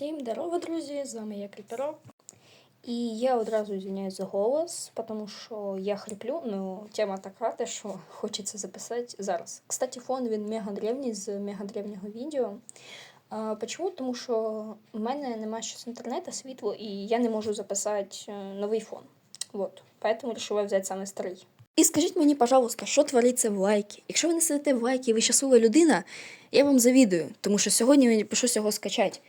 Всім здорово, друзі! З вами я Кріперо. І я одразу звиняюсь за голос, тому що я хриплю, ну тема така, те, що хочеться записати зараз. Кстати, фон він мега древній з мега древнього відео. А, Почему? Тому що в мене немає щось інтернету, світло, і я не можу записати е, новий фон. Вот. Поэтому вирішила взяти саме старий. І скажіть мені, пожалуйста, що твориться в лайки? Якщо ви не сидите в лайки ви щаслива людина, я вам завідую, тому що сьогодні мені прийшлося його скачати.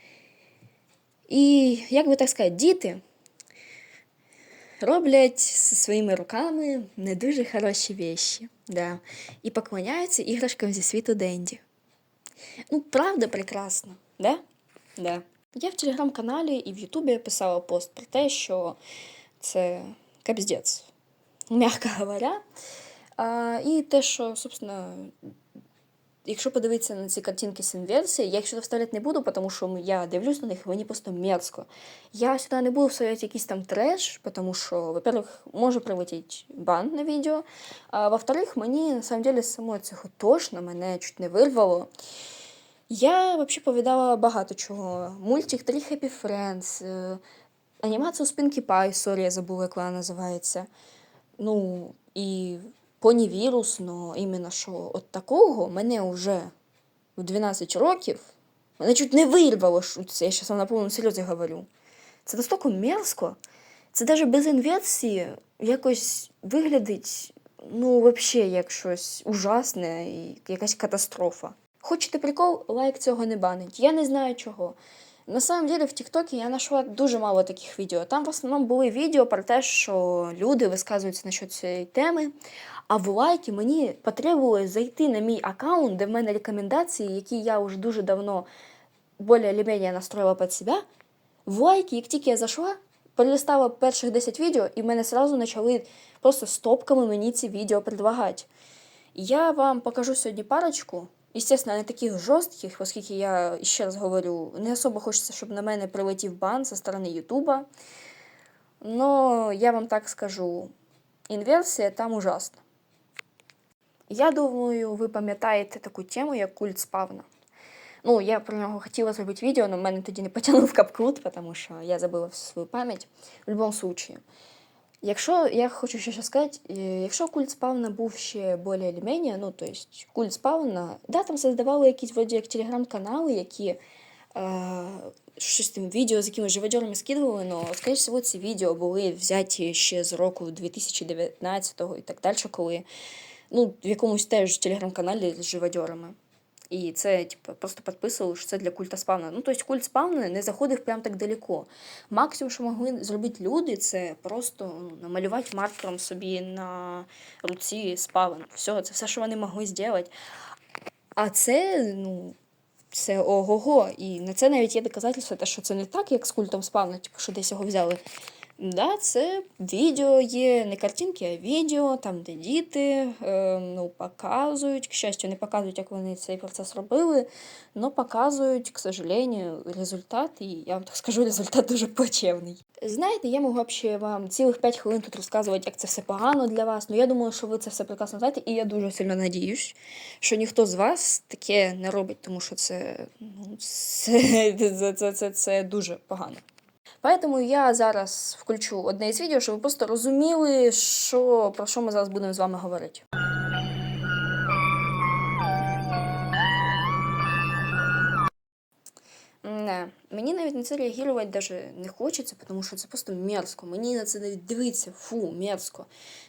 І, як би так сказати, діти роблять зі своїми руками не дуже хороші вещі. Да. І поклоняються іграшкам зі світу Денді. Ну, правда прекрасно, да? Да. Я в телеграм-каналі і в Ютубі писала пост про те, що це капздець, м'яко говоря. А, і те, що, собственно, Якщо подивитися на ці картинки з інверсії, я їх сюди вставляти не буду, тому що я дивлюсь на них, мені просто мерзко. Я сюди не буду вставляти якийсь там треш, тому що, во-первых, може прилетіти бан на відео, а во-вторых, мені на самом деле самого цього тошно, мене чуть не вирвало. Я взагалі повідала багато чого. Мультик Три Happy Friends, е, анімацію Спінкі Пай, сорі, я забула, як вона називається. Ну, і понівірус, но іменно що от такого мене вже в 12 років мене чуть не вирвало, що це я зараз вам на повному серйозі говорю. Це настільки мерзко. Це навіть без інверсії якось виглядить, ну, взагалі, як щось ужасне і якась катастрофа. Хочете прикол, лайк цього не банить. Я не знаю чого. На самом деле в ТикТоке я знайшла дуже мало таких відео. Там в основному були відео про те, що люди висказуються насчет цієї теми. А в лайки мені потребувалось зайти на мій аккаунт, де в мене рекомендації, які я вже дуже давно більш-менш настроїла під себе. В лайки, як тільки я зайшла, перелистала перших 10 відео, і в мене одразу почали просто стопками мені ці відео предлагати. Я вам покажу сьогодні парочку. Естественно, не таких жорстких, оскільки я ще раз говорю, не особо хочеться, щоб на мене прилетів бан зі сторони Ютуба. Но я вам так скажу, інверсія там ужасна. Я думаю, ви пам'ятаєте таку тему, як культ спавна. Ну, я про нього хотіла зробити відео, але в мене тоді не потягнув капкрут, тому що я забула свою пам'ять. В будь-якому випадку. Якщо я хочу ще сказати, якщо культ спавна був ще більш-менш, ну, то есть культ спавна, да, там создавали якісь вроді як телеграм-канали, які е, щось там відео з якимись живодерами скидували, але, скоріше всього, ці відео були взяті ще з року 2019-го і так далі, коли ну, в якомусь теж телеграм-каналі з живодерами. І це, типу, просто підписували, що це для культа спавна. Ну, тобто культ спавна не заходив прям так далеко. Максимум, що могли зробити люди, це просто ну, намалювати маркером собі на руці спавн. Все, це все, що вони могли зробити. А це, ну, це ого-го. І на це навіть є доказательство, те, що це не так, як з культом спавна, типу, що десь його взяли. Да, це відео є, не картинки, а відео, там, де діти е, ну, показують. К щастю, не показують, як вони цей процес робили, але показують, к сожалению, результат. І я вам так скажу, результат дуже плачевний. Знаєте, я можу взагалі вам цілих 5 хвилин тут розказувати, як це все погано для вас. Ну я думаю, що ви це все прекрасно знаєте, і я дуже сильно надіюсь, що ніхто з вас таке не робить, тому що це, ну, це, це, це, це, це дуже погано. Поэтому я зараз включу одне із відео, щоб ви просто розуміли, що, про що ми зараз будемо з вами говорити. Не, мені навіть на це реагувати даже не хочеться, тому що це просто мерзко. Мені на це навіть дивиться, фу, мерзко.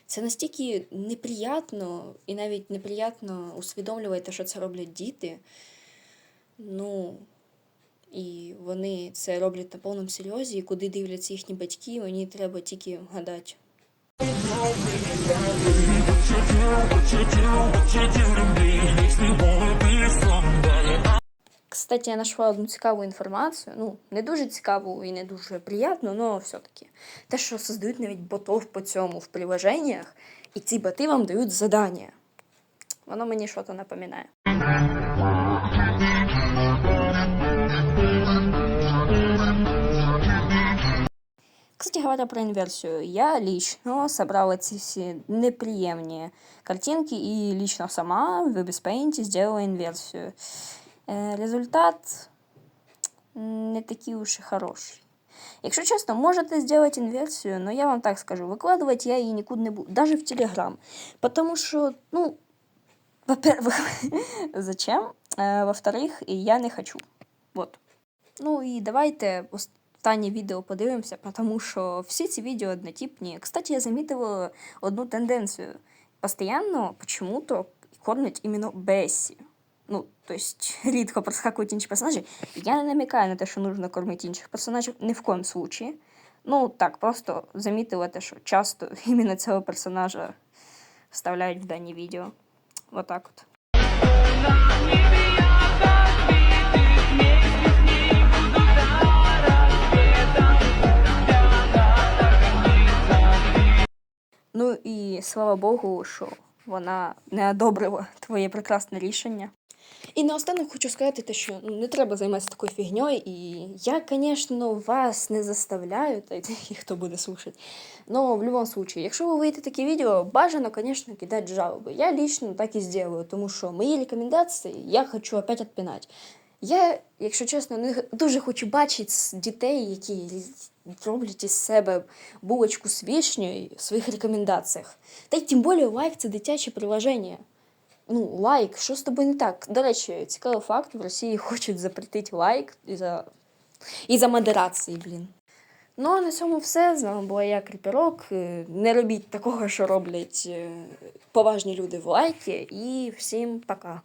Це настільки неприятно і навіть неприятно усвідомлювати, що це роблять діти. Ну, і вони це роблять на повному серйозі, і куди дивляться їхні батьки, мені треба тільки гадати. Кстати, я знайшла одну цікаву інформацію. Ну, не дуже цікаву і не дуже приємну, але все-таки. Те, що создають навіть ботов по цьому в приложеннях, і ці боти вам дають задання. Воно мені щось напоминає. Кстати говоря про инверсию, я лично собрала эти все неприемные картинки и лично сама в VBS Paint сделала инверсию. Э, результат м, не такі уж і хороші. Якщо чесно, можете зробити інверсію, но я вам так скажу, викладувати я її нікуди не буду, навіть в Телеграм. Потому що, ну, во-первых, зачем? Е, Во-вторых, я не хочу. Вот. Ну і давайте останнє відео подивимося, тому що всі ці відео однотипні. Кстати, я замітила одну тенденцію. Постоянно почему-то кормлять іменно Бесі. Ну, то есть рідко проскакують інші персонажі. Я не намікаю на те, що нужно кормити інших персонажів ні в коем случаї. Ну, так, просто замітила те, що часто іменно цього персонажа вставляють в дані відео. Вот так от. Ну і слава Богу, що вона не одобрила твоє прекрасне рішення. І наостанок хочу сказати, те, що ну, не треба займатися такою фігньою. І я, звісно, вас не заставляю, та й хто буде слушати. Но в будь-якому випадку, якщо ви увидите таке відео, бажано, звісно, кидати жалоби. Я лично так і зроблю, тому що мої рекомендації я хочу опять відпинати. Я, якщо чесно, не дуже хочу бачити дітей, які роблять із себе булочку з вишнею в своїх рекомендаціях. Та й тим більше лайк це дитяче приложення. Ну, лайк, що з тобою не так? До речі, цікавий факт, в Росії хочуть запретити лайк із-за із модерації, блін. Ну, а на цьому все. З вами була я Кріперок. Е, Не робіть такого, що роблять е, поважні люди в лайки. І всім пока.